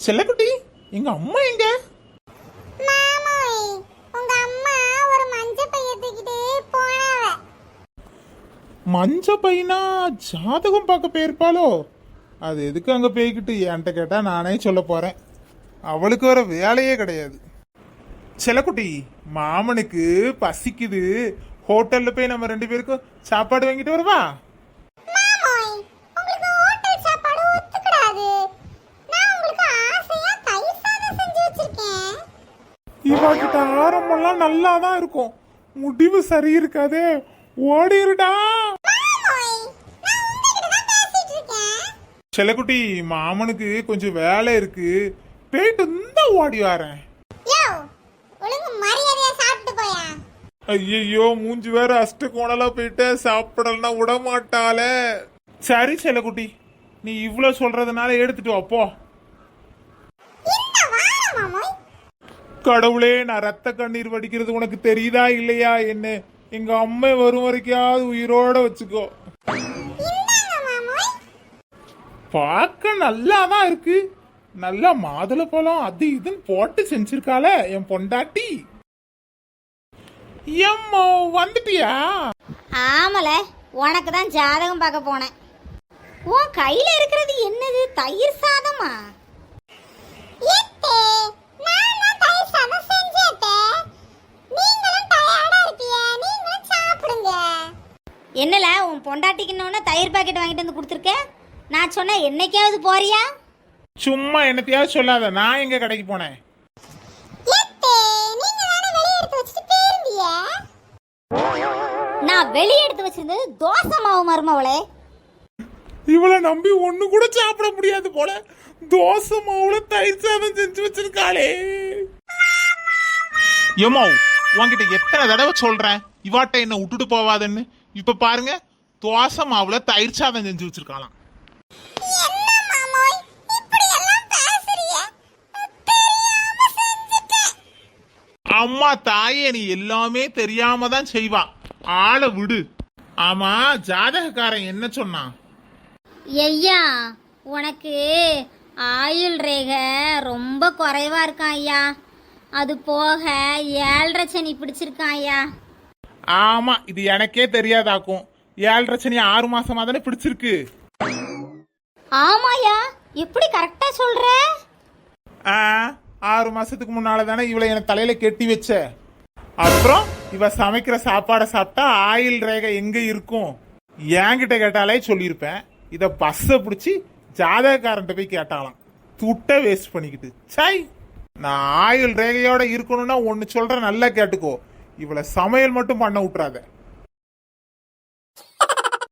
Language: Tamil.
செல்லக்குட்டி எங்க அம்மா எங்க? மஞ்ச பையனா ஜாதகம் பார்க்க போயிருப்பாளோ? அது எதுக்கு அங்க போய்கிட்டு? என்கிட்ட கேட்டா நானே சொல்ல போறேன். அவளுக்கு வர வேலையே கிடையாது. செல்லக்குட்டி மாமனுக்கு பசிக்குது. ஹோட்டல்ல போய் நம்ம ரெண்டு பேருக்கும் சாப்பாடு வாங்கிட்டு வருவா மாமோய் உங்களுக்கு ஹோட்டல் சாப்பாடு ஒத்துக்கிடாது நான் உங்களுக்கு ஆசையா தயிர் சாதம் செஞ்சு வச்சிருக்கேன் இவகிட்ட ஆரம்பம்லாம் நல்லா தான் இருக்கும். முடிவு சரி இருக்காதே. ஓடிருடா. செல்லக்குட்டி மாமனுக்கு கொஞ்சம் வேலை இருக்கு. போயிட்டு இந்த ஓடி வரேன். ஐயோ ஒழுங்கு மூஞ்சி வேற அஷ்ட கோணலா போயிட்டு. சாப்பிடலன்னா விட மாட்டாளே சரி செல்லக்குட்டி. நீ இவ்வளோ சொல்றதுனால எடுத்துட்டு வாப்போ போ இந்த வாரம் மாமோய் கடவுளே நான் ரத்த கண்ணீர் வடிக்கிறது உனக்கு தெரியுதா இல்லையா? என்ன எங்க அம்மை வரும் வரைக்காவது உயிரோட வச்சுக்கோ. பார்க்க நல்லா தான் இருக்கு. நல்லா மாதுளை பழம் அது இதுன்னு போட்டு செஞ்சிருக்காள என் பொண்டாட்டி. எம்மோ வந்துட்டியா? ஆமல உனக்கு தான் ஜாதகம் பார்க்க போனேன். உன் கையில இருக்கிறது என்னது? தயிர் சாதமா? என்னல உன் பொண்டாட்டிக்குன்னு தயிர் பாக்கெட் வாங்கிட்டு வந்து கொடுத்துருக்க? நான் சொன்ன என்னைக்காவது போறியா? சும்மா என்னத்தையாவது சொல்லாத நான் எங்க கடைக்கு போனேன். ஏத்தே நீங்க தானே வெளிய எடுத்து வச்சுட்டு போயிருந்தீங்க நான் வெளியே எடுத்து வச்சிருந்தது தோசை மாவு மருமவளே இவளை நம்பி ஒண்ணு கூட சாப்பிட முடியாது போல. தோசை மாவுல தயிர் சாதம் செஞ்சு வச்சிருக்காளே. எமோ உன்கிட்ட எத்தனை தடவை சொல்றேன்? இவாட்ட என்ன விட்டுட்டு போவாதன்னு. இப்ப பாருங்க தோசை மாவுல தயிர் சாதம் செஞ்சு வச்சிருக்காளாம் அம்மா தாயே நீ எல்லாமே தெரியாம தான் செய்வா. ஆளை விடு. ஆமா ஜாதகக்காரன் என்ன சொன்னான் ஐயா உனக்கு ஆயுள் ரேகை ரொம்ப குறைவா இருக்கான் ஐயா. அது போக ஏழரை சனி பிடிச்சிருக்கான் ஐயா. ஆமா இது எனக்கே தெரியாதாக்கும். ஏழரை சனி ஆறு மாசமா தானே பிடிச்சிருக்கு. ஆமாயா எப்படி கரெக்டா சொல்ற? ஆ, ஆறு மாசத்துக்கு முன்னால தானே இவளை என் தலையில கெட்டி வச்ச. அப்புறம் இவ சமைக்கிற சாப்பாடை சாப்பிட்டா ஆயில் ரேகை எங்க இருக்கும்? என்கிட்ட கேட்டாலே சொல்லியிருப்பேன். இத பஸ்ஸ பிடிச்சி ஜாதகக்காரன்ட்ட போய் கேட்டாலாம். துட்ட வேஸ்ட் பண்ணிக்கிட்டு. சை நான் ஆயுள் ரேகையோட இருக்கணும்னா ஒன்னு சொல்றேன் நல்லா கேட்டுக்கோ. இவளை சமையல் மட்டும் பண்ண விட்றாத